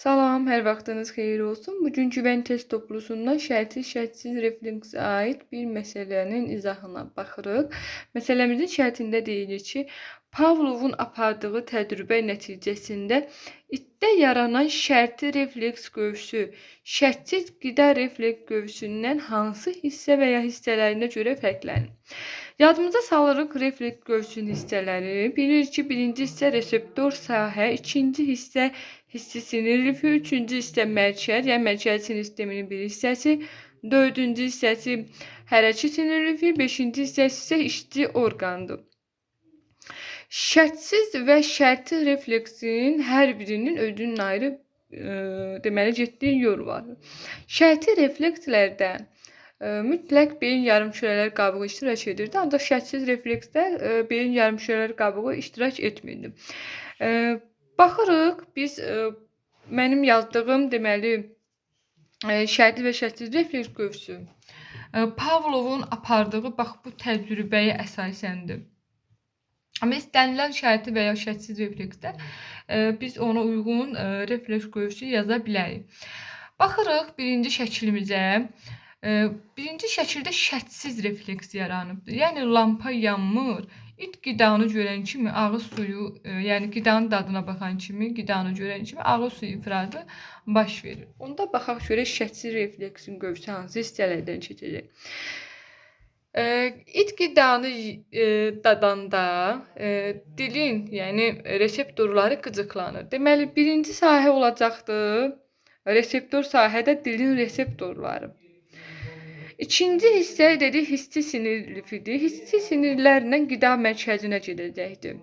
Salam, hər vaxtınız xeyir olsun. Bugünkü ben test toplusundan şərti şərtsiz refleksə aid bir məsələnin izahına baxırıq. Məsələmizin şərtində deyilir ki, Pavlovun apardığı təcrübə nəticəsində itdə yaranan şərti refleks qövsü şərtsiz qida refleks qövsündən hansı hissə və ya hissələrinə görə fərqlənir? Yadımıza salırıq refleks qövsünün hissələri. Bilirik ki, birinci hissə reseptor sahə, ikinci hissə hissi sinir lifi, üçüncü hissə mərkəz, yəni mərkəzi sinir sisteminin bir hissəsi, dördüncü hissəsi hərəki sinir lifi, beşinci hissəsi isə işçi orqandır. Şərtsiz və şərti refleksin hər birinin özünün ayrı e, deməli getdiyi yol var. Şərti reflekslərdə mütləq beyin yarımkürələr qabığı iştirak edirdi, ancaq şərtsiz refleksdə e, beyin yarımkürələr qabığı iştirak etmirdi. Baxırıq biz e, mənim yazdığım deməli e, şərti və şərtsiz refleks qövsü Pavlovun apardığı bax bu təcrübəyə əsasəndir. Amma istənilən şərti və ya şərtsiz refleksdə biz ona uyğun refleks qövsü yaza bilərik. Baxırıq birinci şəklimizə. E, birinci şəkildə şərtsiz refleks yaranıbdır. Yəni lampa yanmır. İt qidanı görən kimi ağız suyu, e, yəni qidanın dadına baxan kimi, qidanı görən kimi ağız suyu ifrazı baş verir. Onda baxaq görək şərtsiz refleksin qövsü hansı hissələrdən keçəcək. İt qidanı eee, dadanda eee, dilin, yəni reseptorları qıcıqlanır. Deməli, birinci sahə olacaqdır. Reseptor sahədə dilin reseptorları. İkinci hissə dedi hissi sinir lifidir. Hissi sinirlərlə qida mərkəzinə gedəcəkdir.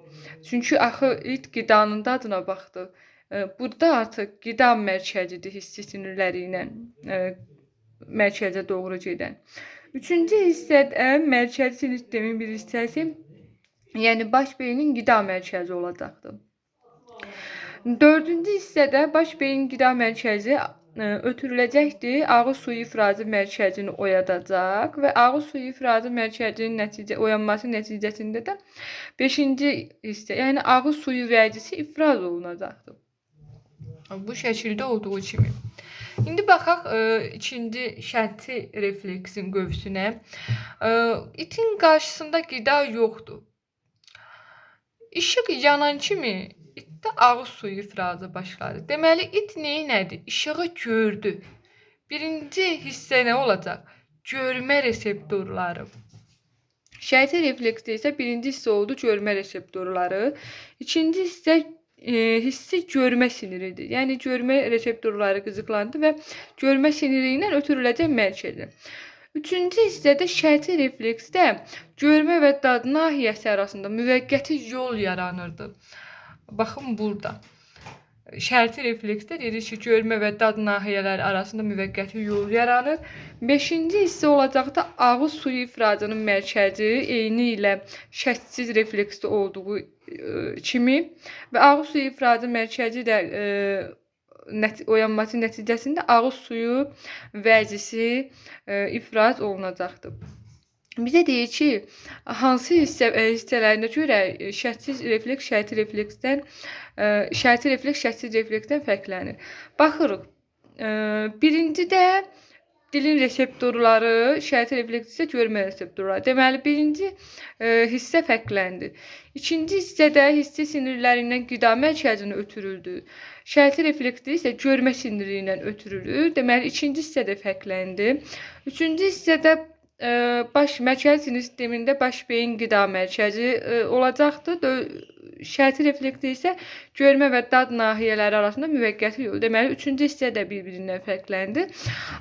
Çünki axı it qidanın dadına baxdı. Eee, burada artıq qida mərkəzidir hissi sinirləri ilə eee, mərkəzə doğru gedən. Üçüncü hissədə mərkəzi sistemin bir hissəsi, yəni baş beynin qida mərkəzi olacaqdır. Dördüncü hissədə baş beyin qida mərkəzi e, ötürüləcəkdir. Ağız suyu ifrazı mərkəzini oyadacaq və ağız suyu ifrazı mərkəzinin nəticə oyanması nəticəsində də 5-ci hissə, yəni ağız suyu vəzisi ifraz olunacaqdır. Bu şəkildə olduğu kimi. İndi baxaq e, ikinci şərti refleksin qövsünə. Ə, e, itin qarşısında qida yoxdur. İşıq yanan kimi suyu ifrazı başladı. Deməli it neynədi? İşığı gördü. Birinci hissə nə olacaq? Görmə reseptorları. Şərti refleksdə isə birinci hissə oldu görmə reseptorları. İkinci hissə e, hissi görmə siniridir. Yəni görmə reseptorları qızıqlandı və görmə siniri ilə ötürüləcək mərkəzi. Üçüncü hissədə şərti refleksdə görmə və dad nahiyəsi arasında müvəqqəti yol yaranırdı. Baxın burada. Şərti refleksdə dedik ki, görmə və dad nahiyələri arasında müvəqqəti yol yaranır. 5-ci hissə olacaqda ağız suyu ifrazının mərkəzi eyni ilə şərtsiz refleksdə olduğu kimi və ağız suyu ifrazı mərkəzi də e, nət oyanması nəticəsində ağız suyu vəzisi e, ifraz olunacaqdır. Bizə deyir ki, hansı hissə e, hissələrinə görə şərtsiz refleks şərti refleksdən şərti refleks şərtsiz refleksdən fərqlənir. Baxırıq. Birincidə dilin reseptorları, şərti refleks isə görmə reseptorları. Deməli, birinci e, hissə fərqləndi. İkinci hissədə hissi sinirlərindən qida mərkəzinə ötürüldü. Şərti refleksdə isə görmə siniri ilə ötürülür. Deməli, ikinci hissədə fərqləndi. Üçüncü hissədə e, baş mərkəzi sinir sistemində baş beyin qida mərkəzi olacaqdır şərti refleksdə isə görmə və dad nahiyələri arasında müvəqqəti yol. Deməli, üçüncü hissə də bir-birindən fərqləndi.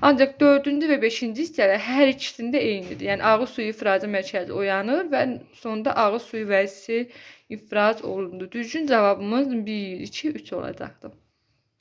Ancaq dördüncü və beşinci hissələr hər ikisində eynidir. Yəni ağız suyu ifrazı mərkəzi oyanır və sonda ağız suyu vəzisi ifraz olundu. Düzgün cavabımız 1, 2, 3 olacaqdır.